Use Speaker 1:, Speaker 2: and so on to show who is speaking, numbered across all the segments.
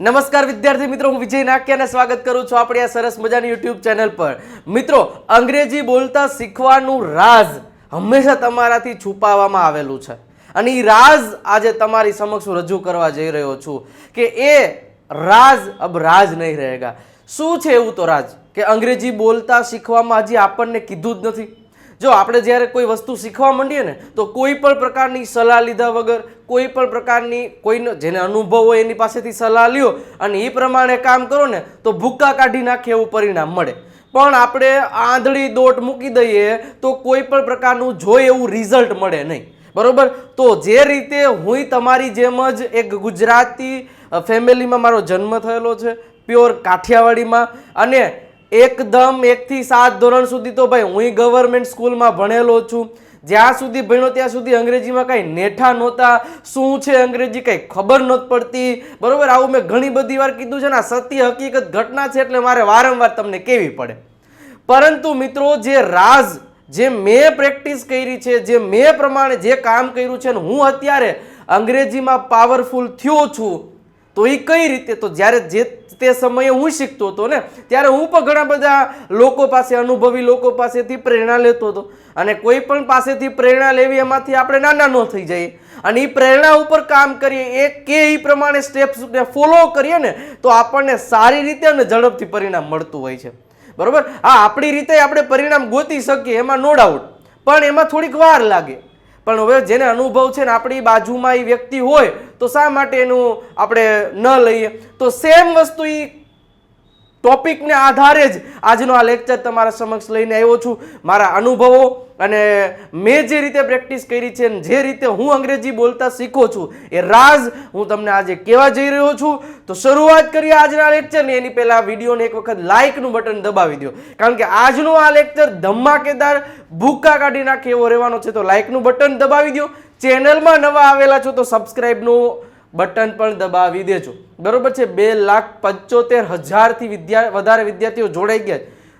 Speaker 1: નમસ્કાર વિદ્યાર્થી મિત્રો, હું વિજય નાક્યાને સ્વાગત કરું છું આપણી આ સરસ મજાની યુટ્યુબ ચેનલ પર. મિત્રો, અંગ્રેજી બોલતા શીખવાનું રાજ હંમેશા તમારાથી છુપાવવામાં આવેલું છે. અને એ રાજ આજે તમારી સમક્ષ હું રજૂ કરવા જઈ રહ્યો છું કે એ રાજ અબ રાજ નહીં રહેગા. શું છે એવું તો રાજ? કે અંગ્રેજી બોલતા શીખવામાં હજી આપણને કીધું જ નથી? જો આપણે જ્યારે કોઈ વસ્તુ શીખવા માંડીએ ને, તો કોઈ પણ પ્રકારની સલાહ લીધા વગર કોઈ પણ પ્રકારની કોઈનો જેને અનુભવ હોય એની પાસેથી સલાહ લ્યો અને એ પ્રમાણે કામ કરો ને તો ભૂક્કા કાઢી નાખે એવું પરિણામ મળે. પણ આપણે આંધળી દોટ મૂકી દઈએ તો કોઈ પણ પ્રકારનું જોઈએ એવું રિઝલ્ટ મળે નહીં. બરોબર? તો જે રીતે હું તમારી જેમ જ એક ગુજરાતી ફેમિલીમાં મારો જન્મ થયેલો છે, પ્યોર કાઠિયાવાડીમાં. અને એકદમ એકથી સાત ધોરણ સુધી તો ભાઈ હું ગવર્મેન્ટ સ્કૂલમાં ભણેલો છું. જ્યાં સુધી ભણ્યો ત્યાં સુધી અંગ્રેજીમાં કાંઈ નેઠા નહોતા. શું છે અંગ્રેજી? કંઈ ખબર નહોતી પડતી. બરોબર? આવું મેં ઘણી બધી વાર કીધું છે ને, આ સત્ય હકીકત ઘટના છે એટલે મારે વારંવાર તમને કહેવી પડે. પરંતુ મિત્રો, જે રાઝ જે મેં પ્રેક્ટિસ કરી છે, જે મેં પ્રમાણે જે કામ કર્યું છે ને, હું અત્યારે અંગ્રેજીમાં પાવરફુલ થયો છું. તો એ કઈ રીતે? તો જ્યારે જે તે સમયે હું શીખતો હતો ને, ત્યારે હું પણ ઘણા બધા લોકો પાસે, અનુભવી લોકો પાસેથી પ્રેરણા લેતો હતો. અને કોઈ પણ પાસેથી પ્રેરણા લેવી એમાંથી આપણે નાના ન થઈ જઈએ. અને એ પ્રેરણા ઉપર કામ કરીએ, એ કે એ પ્રમાણે સ્ટેપ્સ ફોલો કરીએ ને, તો આપણને સારી રીતે અને ઝડપથી પરિણામ મળતું હોય છે. બરાબર? હા, આપણી રીતે આપણે પરિણામ ગોતી શકીએ, એમાં નો ડાઉટ પણ એમાં થોડીક વાર લાગે. પણ હવે જેને અનુભવ છે ને આપણી બાજુમાં એ વ્યક્તિ હોય, તો શા માટે એનું આપણે ન લઈએ? તો સેમ વસ્તુ એ ટોપિકને આધારે જ આજનો આ લેક્ચર તમારા સમક્ષ લઈને આવ્યો છું. મારા અનુભવો અને મેં જે રીતે પ્રેક્ટિસ કરી છે જે રીતે હું અંગ્રેજી બોલતા શીખો છું, એ રાઝ હું તમને આજે કહેવા જઈ રહ્યો છું. તો શરૂઆત કરીએ આજના લેક્ચરની એની પહેલાં વિડીયોને એક વખત લાઇકનું બટન દબાવી દો કારણ કે આજનો આ લેક્ચર ધમાકેદાર ભૂકા કાઢી નાખે એવો રહેવાનો છે, તો લાઇકનું બટન દબાવી દો ચેનલમાં નવા આવેલા છો તો સબસ્ક્રાઇબનું બટન પણ દબાવી દેજો. બરોબર છે? બે લાખ પંચોતેર હજારથી વિદ્યા, વધારે વિદ્યાર્થીઓ જોડાઈ ગયા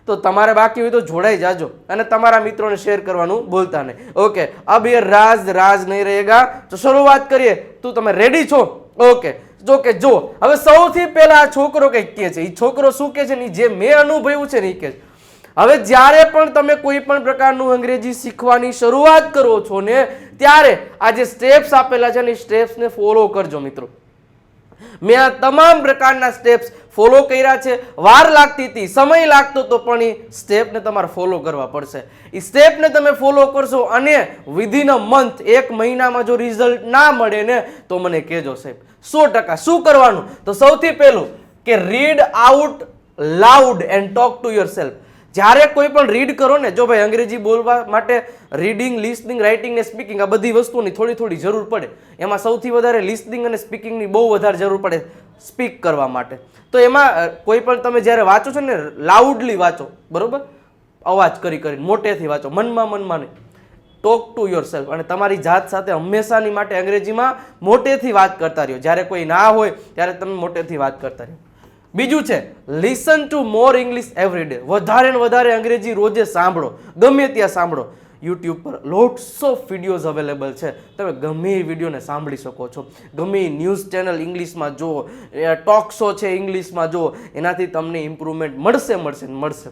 Speaker 1: તો તમારે બાકી હોય તો જોડાઈ જાજો અને તમારા મિત્રોને શેર કરવાનું ભૂલતા નહીં. ઓકે, અબ એ રાજ રાજ નહીં રહેગા. તો શરૂઆત કરીએ. તું તમે રેડી છો? ઓકે જો કે જો, હવે સૌથી પહેલા આ છોકરો કંઈક કહે છે. એ છોકરો શું કહે છે ને જે મેં અનુભવ્યું છે ને એ કહે છે. હવે જ્યારે પણ તમે કોઈ પણ પ્રકારનું અંગ્રેજી શીખવાની શરૂઆત કરો છો ને, ત્યારે આ જે સ્ટેપ્સ આપેલા છે ને સ્ટેપ્સને ફોલો કરજો મિત્રો. મેં આ તમામ પ્રકારના સ્ટેપ્સ ફોલો કર્યા છે. વાર લાગતી હતી, સમય લાગતો તો પણ એ સ્ટેપને તમારે ફોલો કરવા પડશે. એ સ્ટેપને તમે ફોલો કરશો અને વિધિન અ મંથ એક મહિનામાં જો રિઝલ્ટ ના મળે ને, તો મને કહેજો સાહેબ, સો ટકા. શું કરવાનું? તો સૌથી પહેલું કે read out loud and talk to yourself જ્યારે કોઈ પણ રીડ કરો ને, જો ભાઈ અંગ્રેજી બોલવા માટે રીડિંગ લિસનિંગ રાઇટિંગ ને સ્પીકિંગ આ બધી વસ્તુની થોડી થોડી જરૂર પડે. એમાં સૌથી વધારે લિસનિંગ અને સ્પીકિંગની બહુ વધારે જરૂર પડે સ્પીક કરવા માટે. તો એમાં કોઈ પણ તમે જ્યારે વાંચો છો ને લાઉડલી વાંચો, બરોબર? અવાજ કરી કરીને, મોટેથી વાંચો, મનમાં મનમાં નહીં. ટોક ટુ યોર સેલ્ફ અને તમારી જાત સાથે હંમેશાની માટે અંગ્રેજીમાં મોટેથી વાત કરતા રહ્યો. જ્યારે કોઈ ના હોય, ત્યારે તમે મોટેથી વાત કરતા રહ્યો. બીજું છે listen to more English every day વધારે ને વધારે અંગ્રેજી રોજે સાંભળો. ગમે ત્યાં સાંભળો. યુટ્યુબ પર લોટ્સ ઓફ વિડીયોઝ અવેલેબલ છે. તમે ગમે એ વિડીયોને સાંભળી શકો છો. ગમે એ ન્યૂઝ ચેનલ ઇંગ્લિશમાં જુઓ ટોક શો છે ઇંગ્લિશમાં જુઓ, એનાથી તમને ઇમ્પ્રુવમેન્ટ મળશે મળશે મળશે.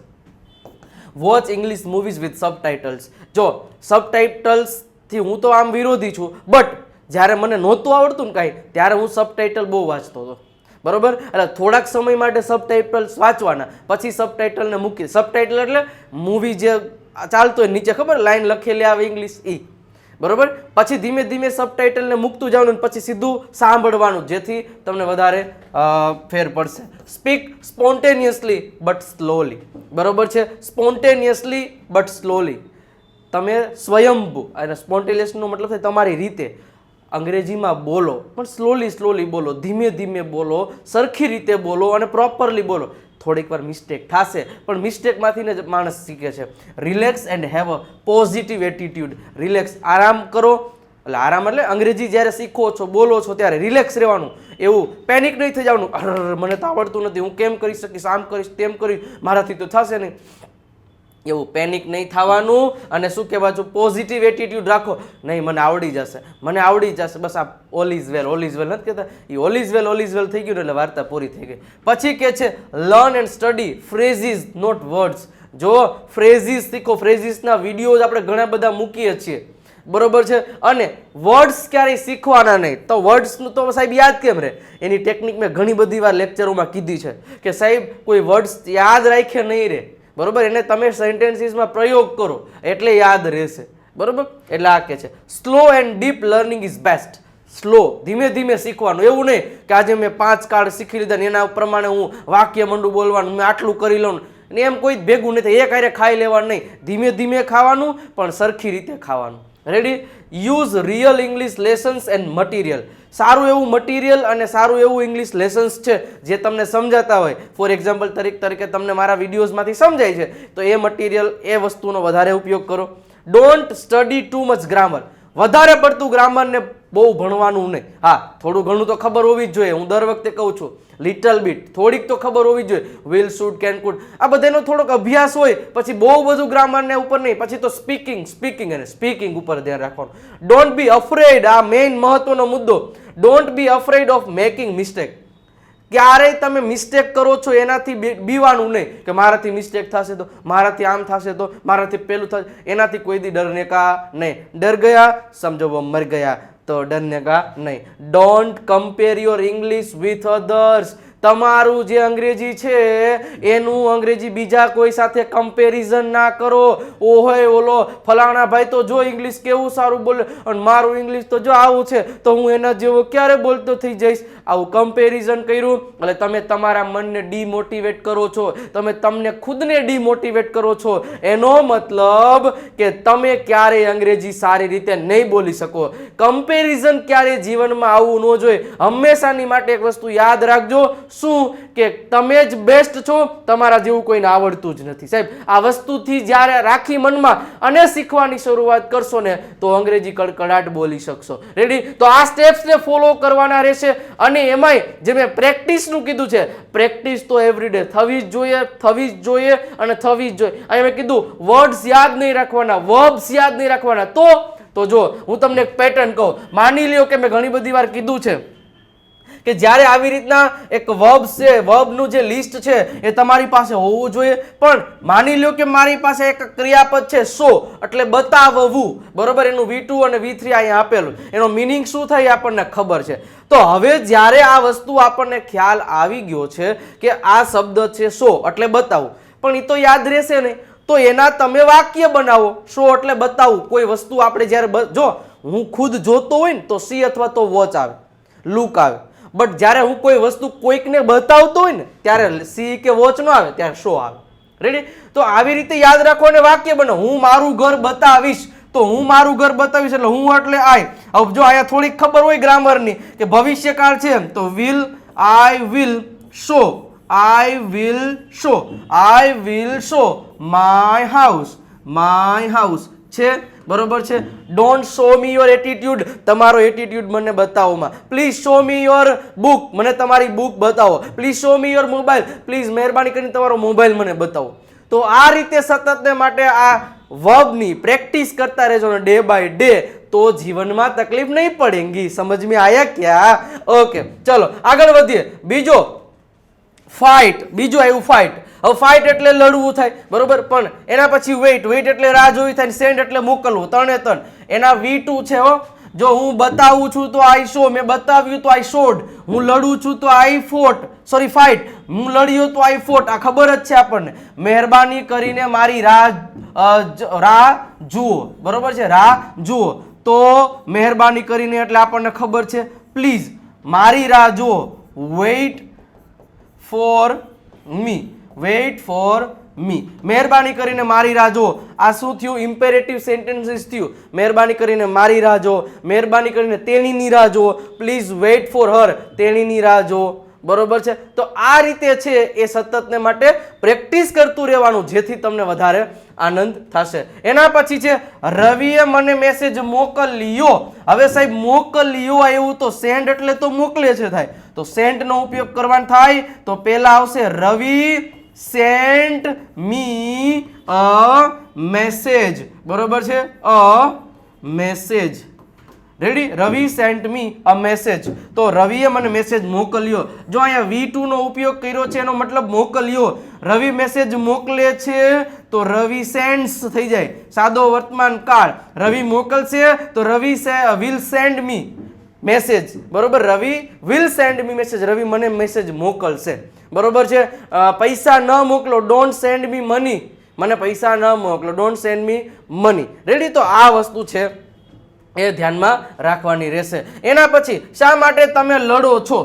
Speaker 1: Watch English movies with subtitles જો સબટાઇટલ્સથી હું તો આમ વિરોધી છું બટ જ્યારે મને નહોતું આવડતું ને કાંઈ, ત્યારે હું સબટાઇટલ બહુ વાંચતો હતો. બરોબર? એટલે થોડાક સમય માટે સબટાઇટલ્સ વાંચવાના. પછી સબટાઇટલને મૂકી. સબટાઇટલ એટલે મૂવી જે ચાલતો હોય નીચે, ખબર? લાઈન લખેલી આવે ઇંગ્લિશ ઈ. બરોબર? પછી ધીમે ધીમે સબટાઇટલને મૂકતું જવાનું પછી સીધું સાંભળવાનું, જેથી તમને વધારે ફેર પડશે. સ્પીક સ્પોન્ટેનિયસલી બટ સ્લોલી બરોબર છે? સ્પોન્ટેનિયસલી બટ સ્લોલી તમે સ્વયંભૂ અને સ્પોન્ટેનિયસનો મતલબ છે તમારી રીતે. અંગ્રેજીમાં બોલો, પણ સ્લોલી સ્લોલી બોલો, ધીમે ધીમે બોલો, સરખી રીતે બોલો અને પ્રોપરલી બોલો. થોડીક વાર મિસ્ટેક થશે, પણ મિસ્ટેકમાંથી જ માણસ શીખે છે. Relax and have a positive attitude relax આરામ કરો. એટલે આરામ એટલે અંગ્રેજી જ્યારે શીખો છો, બોલો છો, ત્યારે રિલેક્સ રહેવાનું. એવું પેનિક નહીં થઈ જવાનું. મને તો આવડતું નથી. હું કેમ કરી શકીશ, આમ કરીશ, તેમ કરીશ. મારાથી તો થશે નહીં. એવું પેનિક નહીં થવાનું અને શું કહેવા છું પોઝિટિવ એટીટ્યુડ રાખો, નહીં, મને આવડી જશે, મને આવડી જશે. બસ આ all is well all is well નથી કહેતા. એ all is well all is well થઈ ગયું એટલે વાર્તા પૂરી થઈ ગઈ. પછી કે છે learn and study phrases not words જો ફ્રેઝિસ શીખો ફ્રેઝિસના વિડીયોઝ આપણે ઘણા બધા મૂકીએ છીએ. બરોબર છે? અને વર્ડ્સ ક્યારેય શીખવાના નહીં. તો વર્ડ્સનું તો સાહેબ યાદ કેમ રહે? એની ટેકનિક મેં ઘણી બધી વાર લેક્ચરોમાં કીધી છે કે સાહેબ, કોઈ વર્ડ્સ યાદ રાખે નહીં રહે બરોબર? એને તમે સેન્ટેન્સીસમાં પ્રયોગ કરો, એટલે યાદ રહેશે. બરોબર? એટલે આ કે છે slow and deep learning is best slow ધીમે ધીમે શીખવાનું. એવું નહીં કે આજે મેં પાંચ કાર્ડ શીખી લીધા ને એના પ્રમાણે હું વાક્ય મંડું બોલવાનું, મેં આટલું કરી લઉં ને. એમ કોઈ ભેગું નથી એક ક્યારે ખાઈ લેવાનું નહીં. ધીમે ધીમે ખાવાનું, પણ સરખી રીતે ખાવાનું. Ready use real English lessons and material સારું એવું મટીરિયલ અને સારું એવું ઇંગ્લિશ લેસન્સ છે જે તમને સમજાતા હોય. ફોર એક્ઝામ્પલ તરીકે તરીકે તમને મારા વિડીયોઝમાંથી સમજાય છે. તો એ મટીરિયલ એ વસ્તુનો વધારે ઉપયોગ કરો. Don't study too much grammar વધારે પડતું ગ્રામરને બહુ ભણવાનું નહીં. હા, થોડું ઘણું તો ખબર હોવી જ જોઈએ. હું દર વખતે કહું છું લિટલ બીટ થોડીક તો ખબર હોવી જોઈએ. વિલ શૂટ કેન કુડ આ બધાનો થોડોક અભ્યાસ હોય, પછી બહુ બધું ગ્રામરને ઉપર નહીં, પછી તો સ્પીકિંગ સ્પીકિંગ અને સ્પીકિંગ ઉપર ધ્યાન રાખવાનું. ડોન્ટ બી અફ્રેડ આ મેઇન મહત્વનો મુદ્દો. Don't be afraid of making mistake ક્યારેય તમે મિસ્ટેક કરો છો એનાથી બીવાનું નહીં કે મારાથી મિસ્ટેક થશે તો, મારાથી આમ થશે તો, મારાથી પેલું થશે. એનાથી કોઈ દી ડરને કા નહીં. ડર ગયા સમજો મર ગયા. તો ડરને કા નહીં. Don't compare your English with others તમારું જે અંગ્રેજી છે, એનું અંગ્રેજી બીજા કોઈ સાથે કમ્પેરિઝન ના કરો. ઓહોય, ઓલો, ફલાણા ભાઈ તો જો ઇંગ્લિશ કેવું સારું બોલે, અને મારું ઇંગ્લિશ તો જો આવું છે, તો હું એના જેવો ક્યારે બોલતો થઈ જઈશ? આવું કમ્પેરિઝન કર્યું, એટલે તમે તમારા મનને ડીમોટિવેટ કરો છો. તમે તમને ખુદને ડીમોટિવેટ કરો છો. એનો મતલબ કે તમે ક્યારેય અંગ્રેજી સારી રીતે નહીં બોલી શકો. કમ્પેરિઝન ક્યારેય જીવનમાં આવવું ન જોઈએ. હંમેશાની માટે એક વસ્તુ યાદ રાખજો શું કે તમે જ બેસ્ટ છો? તમારા જેવું કોઈને આવડતું જ નથી. સાહેબ, આ વસ્તુથી જ્યારે રાખી મનમાં અને શીખવાની શરૂઆત કરશો ને, તો અંગ્રેજી કડકડાટ બોલી શકશો. રેડી તો આ સ્ટેપ્સને ફોલો કરવાના રહેશે અને એમાંય જે મેં પ્રેક્ટિસનું કીધું છે પ્રેક્ટિસ તો એવરીડે થવી જ જોઈએ, થવી જ જોઈએ અને થવી જ જોઈએ. અહીં મેં કીધું વર્ડ્સ યાદ નહીં રાખવાના વર્બ્સ યાદ નહીં રાખવાના. તો તો જો, હું તમને એક પેટર્ન કહું. માની લ્યો કે મેં ઘણી બધી વાર કીધું છે કે જ્યારે આવી રીતના એક વર્બ છે વર્બનું જે લિસ્ટ છે, એ તમારી પાસે હોવું જોઈએ. પણ માની લો કે મારી પાસે એક ક્રિયાપદ છે, સો. એટલે બતાવવું. બરોબર? એનું વી ટુ અને વી થ્રી અહીંયા આપેલું. એનો મિનિંગ શું થાય આપણને ખબર છે. તો હવે જ્યારે આ વસ્તુ આપણને ખ્યાલ આવી ગયો છે કે આ શબ્દ છે સો, એટલે બતાવું. પણ એ તો યાદ રહેશે નહીં. તો એના તમે વાક્ય બનાવો. શો એટલે બતાવું. કોઈ વસ્તુ આપણે જ્યારે જો, હું ખુદ જોતો હોય ને તો સી અથવા તો વોચ આવે. લુક આવે. બટ જ્યારે હું કોઈ વસ્તુ કોઈકને બતાવતો હોય ને, ત્યારે સી કે વોચ નો આવે, ત્યારે શો આવે. રેડી તો આવી રીતે યાદ રાખો અને વાક્ય બનો. હું મારું ઘર બતાવીશ. તો હું મારું ઘર બતાવીશ એટલે હું એટલે આઈ હવે જો અહીંયા થોડીક ખબર હોય ગ્રામરની કે ભવિષ્યકાળ છે તો will I will show I will show I will show my house my house છે? બરોબર છે? Don't show me your attitude તમારો એટીટ્યુડ મને બતાવોમાં please show me your book મને તમારી બુક બતાવો. Please show me your mobile please મહેરબાની કરીને તમારો મોબાઈલ મને બતાવો. તો આ રીતે સતતને માટે આ વર્બની પ્રેક્ટિસ કરતા રહેજો ને ડે બાય ડે તો જીવનમાં તકલીફ નહીં પડેંગી સમજ આવ્યા ક્યાં? ઓકે ચલો, આગળ વધીએ. બીજો ફાઇટ બીજું આવ્યું ફાઇટ હવે ફાઇટ એટલે લડવું થાય. બરોબર? પણ એના પછી વેઇટ વેઇટ એટલે રાહ જોવી થાય સેન્ડ એટલે મોકલવું. ત્રણે ત્રણ. એના વી ટુ છે હો. જો હું બતાવું છું તો આઈ શો મેં બતાવ્યું તો આઈ શોડ હું લડું છું તો આઈ ફોટ સોરી ફાઇટ હું લડ્યો તો આઈ ફોટ આ ખબર જ છે આપણને. મહેરબાની કરીને મારી રાહ રાહ જુઓ. બરોબર છે? રાહ જુઓ. તો મહેરબાની કરીને એટલે આપણને ખબર છે. પ્લીઝ મારી રાહ જુઓ. Wait for me. Wait for me. મહેરબાની કરીને મારી રાહ જુઓ. આ શું થયું? ઇમ્પેરેટિવ સેન્ટેન્સીસ થયું. મહેરબાની કરીને મારી રાહ જુઓ. મહેરબાની કરીને તેણીની રાહ જુઓ. Please wait for her. તેણીની રાહ જુઓ. બરોબર છે? તો આ રીતે છે એ સતતને માટે પ્રેક્ટિસ કરતું રહેવાનું જેથી તમને વધારે આનંદ થશે. એના પછી છે, રવિએ મને મેસેજ મોકલ્યો. હવે સાહેબ, મોકલ્યો આવ્યું તો સેન્ડ એટલે તો મોકલે છે થાય. તો સેન્ટનો ઉપયોગ કરવાનો થાય, તો પહેલા આવશે, રવિ સેન્ટ મી અ મેસેજ બરોબર છે? A message ready Ravi sent me a message તો રવિએ મને મેસેજ મોકલ્યો. જો અહીંયા વી ટુ નો ઉપયોગ કર્યો છે, એનો મતલબ મોકલ્યો. રવિ મેસેજ મોકલે છે, તો રવિ સેન્ડ્સ થઈ જાય. સાદો વર્તમાન કાળ. રવિ મોકલશે, તો Ravi will send me message બરોબર? Ravi will send me message Ravi મને મેસેજ મોકલશે. બરોબર છે? પૈસા ન મોકલો. ડોન્ટ સેન્ડ મી મની મને પૈસા ન મોકલો. Don't send me money ready તો આ વસ્તુ છે. એ ધ્યાનમાં રાખવાની રહેશે. એના પછી શા માટે તમે લડો છો?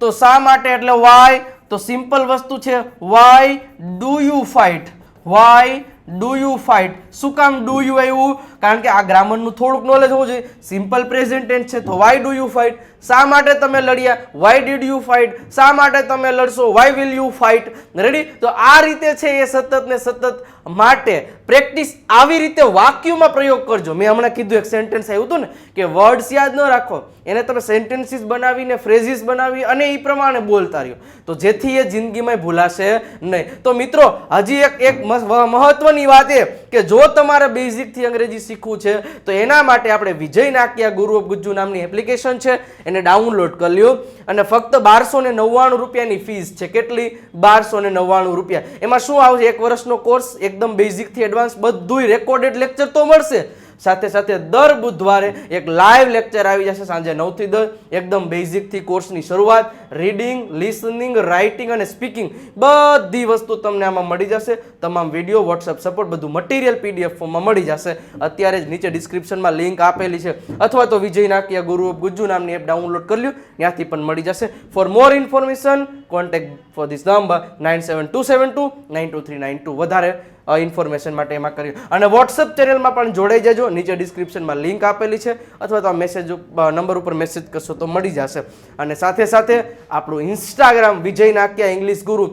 Speaker 1: તો શા માટે? એટલે વાય તો સિમ્પલ વસ્તુ છે. Why do you fight why do you fight શું કામ ડુ યુ આવ્યું કારણ કે આ ગ્રામરનું થોડુંક નોલેજ હોવું જોઈએ. સિમ્પલ પ્રેઝન્ટ છે, તો વાય ડુ યુ ફાઇટ શા માટે તમે લડ્યા? વાય ડીડ યુ ફાઇટ શા માટે તમે લડશો? Why will you fight ready તો આ રીતે છે એ સતત ને સતત માટે પ્રેક્ટિસ આવી રીતે વાક્યોમાં પ્રયોગ કરજો. મેં હમણાં કીધું એક સેન્ટેન્સ આવ્યું હતું ને, કે વર્ડ્સ યાદ ન રાખો. એને તમે સેન્ટેન્સીસ બનાવીને ફ્રેઝિસ બનાવી અને એ પ્રમાણે બોલતા રહ્યો. તો જેથી એ જિંદગીમાં ભૂલાશે નહીં. તો મિત્રો, હજી એક એક મહત્વની વાત એ કે જો તમારે બેઝિકથી અંગ્રેજી શીખવું છે. તો એના માટે આપણે વિજય નાક્યા ગુરુ ઓફ ગુજ્જુ નામની એપ્લિકેશન છે. એને ડાઉનલોડ કરી લ્યો. અને ફક્ત બારસો ને નવ્વાણું રૂપિયાની ફીસ છે. કેટલી? બારસો ને નવ્વાણું રૂપિયા. એમાં શું આવશે? એક વર્ષનો કોર્સ એકદમ બેઝિકથી એડવાન્સ બધુંય રેકોર્ડેડ લેક્ચર તો મળશે. સાથે સાથે દર બુધવારે એક લાઈવ લેક્ચર આવી જશે સાંજે નવથી દસ. એકદમ બેઝિકથી કોર્સની શરૂઆત. રીડિંગ લિસનિંગ રાઇટિંગ અને સ્પીકિંગ બધી વસ્તુ તમને આમાં મળી જશે. તમામ વીડિયો વોટ્સઅપ સપોર્ટ બધું મટીરિયલ પીડીએફ ફોર્મમાં મળી જશે. અત્યારે જ નીચે ડિસ્ક્રિપ્શનમાં લિંક આપેલી છે. અથવા તો વિજય નાકિયા ગુરુ ઓફ ગુજ્જુ નામની એપ ડાઉનલોડ કરી લ્યો. ત્યાંથી પણ મળી જશે. For more information contact for this number nine seven two seven two nine two three nine two વધારે ઇન્ફોર્મેશન માટે એમાં કર્યું અને વોટ્સઅપ ચેનલમાં પણ જોડાઈ જજો. નીચે ડિસ્ક્રિપ્શનમાં લિંક આપેલી છે. અથવા તો આ મેસેજ નંબર ઉપર મેસેજ કરશો તો મળી જશે. અને સાથે સાથે આપણું ઇન્સ્ટાગ્રામ વિજય નાક્યા ઇંગ્લિશ ગુરુ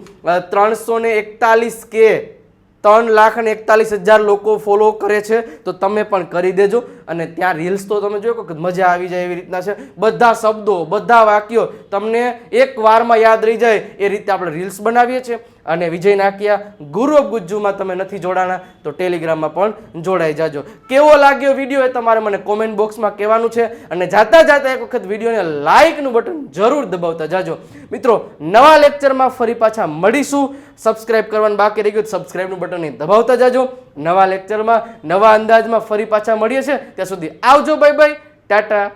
Speaker 1: ત્રણસો ને એકતાલીસ કે ત્રણ લાખ અને એકતાલીસ હજાર લોકો ફોલો કરે છે. તો તમે પણ કરી દેજો. અને ત્યાં રીલ્સ તો તમે જોયો કે મજા આવી જાય એવી રીતના છે. બધા શબ્દો, બધા વાક્યો તમને એક વારમાં યાદ રહી જાય એ રીતે આપણે રીલ્સ બનાવીએ છીએ. અને વિજય નાકિયા, ગુરુ ગુજ્જુમાં તમે નથી જોડાણા, તો ટેલિગ્રામમાં પણ જોડાઈ જાજો. કેવો લાગ્યો વીડિયો એ તમારે મને કોમેન્ટ બોક્સમાં કહેવાનું છે. અને જાતા જાતા એક વખત વિડીયોને લાઇકનું બટન જરૂર દબાવતા જાજો. મિત્રો, નવા લેક્ચરમાં ફરી પાછા મળીશું. સબસ્ક્રાઇબ કરવાનું બાકી રહી ગયું સબસ્ક્રાઇબનું બટન દબાવતા જાજો. નવા લેક્ચરમાં નવા અંદાજમાં ફરી પાછા મળીએ છીએ. ત્યાં સુધી આવજો બાય બાય ટાટા.